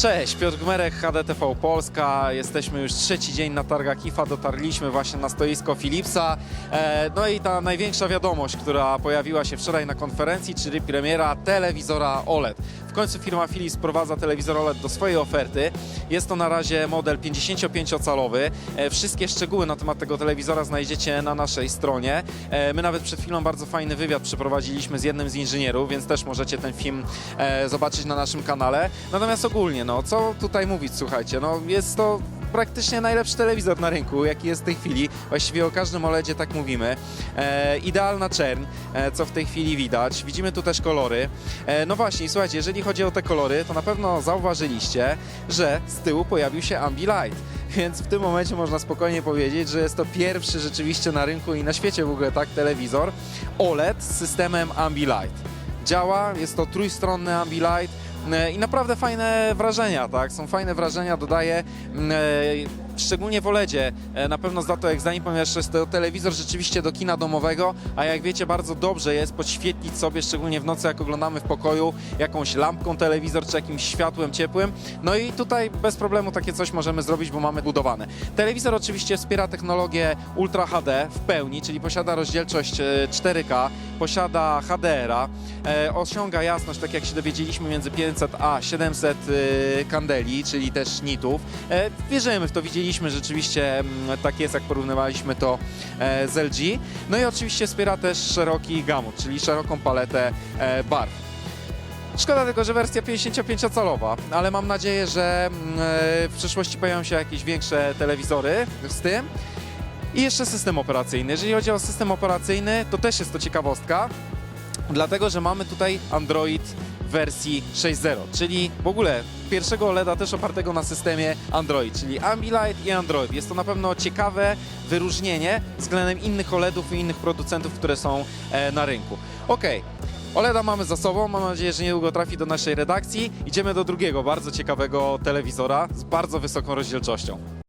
Cześć, Piotr Gmerek, HDTV Polska. Jesteśmy już trzeci dzień na targach IFA. Dotarliśmy właśnie na stoisko Philipsa. E, No i ta największa wiadomość, która pojawiła się wczoraj na konferencji, czyli premiera telewizora OLED. W końcu firma Philips wprowadza telewizor OLED do swojej oferty. Jest to na razie model 55-calowy. E, Wszystkie szczegóły na temat tego telewizora znajdziecie na naszej stronie. E, My nawet przed chwilą bardzo fajny wywiad przeprowadziliśmy z jednym z inżynierów, więc też możecie ten film e, zobaczyć na naszym kanale. Natomiast ogólnie, no co tutaj mówić, słuchajcie, no jest to praktycznie najlepszy telewizor na rynku, jaki jest w tej chwili. Właściwie o każdym OLEDzie tak mówimy. E, idealna czerń, e, co w tej chwili widać. Widzimy tu też kolory. E, no właśnie, słuchajcie, jeżeli chodzi o te kolory, to na pewno zauważyliście, że z tyłu pojawił się Ambilight. Więc w tym momencie można spokojnie powiedzieć, że jest to pierwszy rzeczywiście na rynku i na świecie w ogóle tak telewizor OLED z systemem Ambilight. Działa, jest to trójstronny Ambilight i naprawdę fajne wrażenia, tak? Są fajne wrażenia, dodaje mm, e, szczególnie w OLEDzie. E, Na pewno zda to egzamin, ponieważ jest to telewizor rzeczywiście do kina domowego, a jak wiecie bardzo dobrze jest podświetlić sobie, szczególnie w nocy jak oglądamy w pokoju, jakąś lampką telewizor czy jakimś światłem ciepłym. No i tutaj bez problemu takie coś możemy zrobić, bo mamy budowane. Telewizor oczywiście wspiera technologię Ultra HD w pełni, czyli posiada rozdzielczość e, 4K, posiada HDR-a, e, osiąga jasność, tak jak się dowiedzieliśmy, między 500 a 700 e, kandeli, czyli też nitów. E, wierzymy w to, widzieliśmy rzeczywiście, mm, tak jest, jak porównywaliśmy to e, z LG. No i oczywiście wspiera też szeroki gamut, czyli szeroką paletę e, barw. Szkoda tylko, że wersja 55-calowa, ale mam nadzieję, że mm, e, w przyszłości pojawią się jakieś większe telewizory z tym. I jeszcze system operacyjny. Jeżeli chodzi o system operacyjny, to też jest to ciekawostka, dlatego że mamy tutaj Android wersji 6.0, czyli w ogóle pierwszego OLEDa też opartego na systemie Android, czyli Ambilight i Android. Jest to na pewno ciekawe wyróżnienie względem innych OLEDów i innych producentów, które są e, na rynku. Okej. OLEDa mamy za sobą, mam nadzieję, że niedługo trafi do naszej redakcji. Idziemy do drugiego bardzo ciekawego telewizora z bardzo wysoką rozdzielczością.